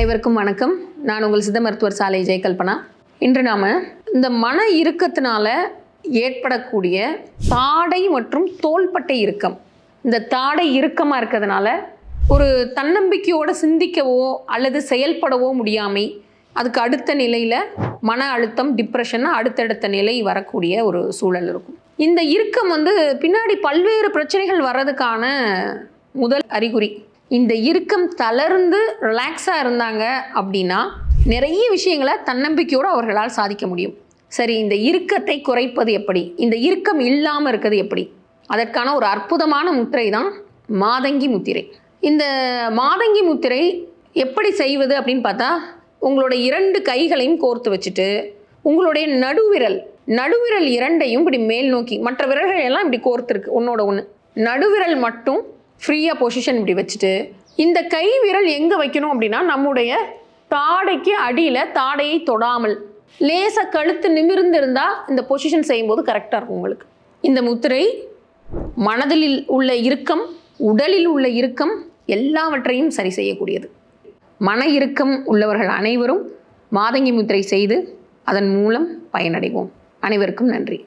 அனைவருக்கும் வணக்கம். நான் உங்கள் சித்த மருத்துவர் சாலை ஜெயகல்பனா. இன்று நாம் இந்த மன இறுக்கத்தினால ஏற்படக்கூடிய தாடை மற்றும் தோள்பட்டை இறுக்கம். இந்த தாடை இறுக்கமாக இருக்கிறதுனால ஒரு தன்னம்பிக்கையோடு சிந்திக்கவோ அல்லது செயல்படவோ முடியாமை அதுக்கு அடுத்த நிலையில் மன அழுத்தம் டிப்ரெஷன் அடுத்தடுத்த நிலை வரக்கூடிய ஒரு சூழல் இருக்கும். இந்த இறுக்கம் வந்து பின்னாடி பல்வேறு பிரச்சனைகள் வர்றதுக்கான முதல் அறிகுறி. இந்த இறுக்கம் தளர்ந்து ரிலாக்ஸாக இருந்தாங்க அப்படின்னா நிறைய விஷயங்களை தன்னம்பிக்கையோடு அவர்களால் சாதிக்க முடியும். சரி இந்த இறுக்கத்தை குறைப்பது எப்படி? இந்த இறுக்கம் இல்லாமல் இருக்கிறது எப்படி? அதற்கான ஒரு அற்புதமான முத்திரை தான் மாதங்கி முத்திரை. இந்த மாதங்கி முத்திரை எப்படி செய்வது அப்படின்னு பார்த்தா உங்களோட இரண்டு கைகளையும் கோர்த்து வச்சுட்டு உங்களுடைய நடுவிரல் நடுவிரல் இரண்டையும் இப்படி மேல் நோக்கி மற்ற விரல்கள் எல்லாம் இப்படி கோர்த்துருக்கு ஒன்னோட ஒன்று நடுவிரல் மட்டும் ஃப்ரீயாக பொசிஷன் இப்படி வச்சுட்டு இந்த கை விரல் எங்கே வைக்கணும் அப்படின்னா நம்முடைய தாடைக்கு அடியில் தாடையை தொடாமல் லேசாக கழுத்து நிமிர்ந்து இருந்தால் இந்த பொசிஷன் செய்யும்போது கரெக்டாக இருக்கும் உங்களுக்கு. இந்த முத்திரை மனதில் உள்ள இறுக்கம் உடலில் உள்ள இறுக்கம் எல்லாவற்றையும் சரி செய்யக்கூடியது. மன இறுக்கம் உள்ளவர்கள் அனைவரும் மாதங்கி முத்திரை செய்து அதன் மூலம் பயனடைவோம். அனைவருக்கும் நன்றி.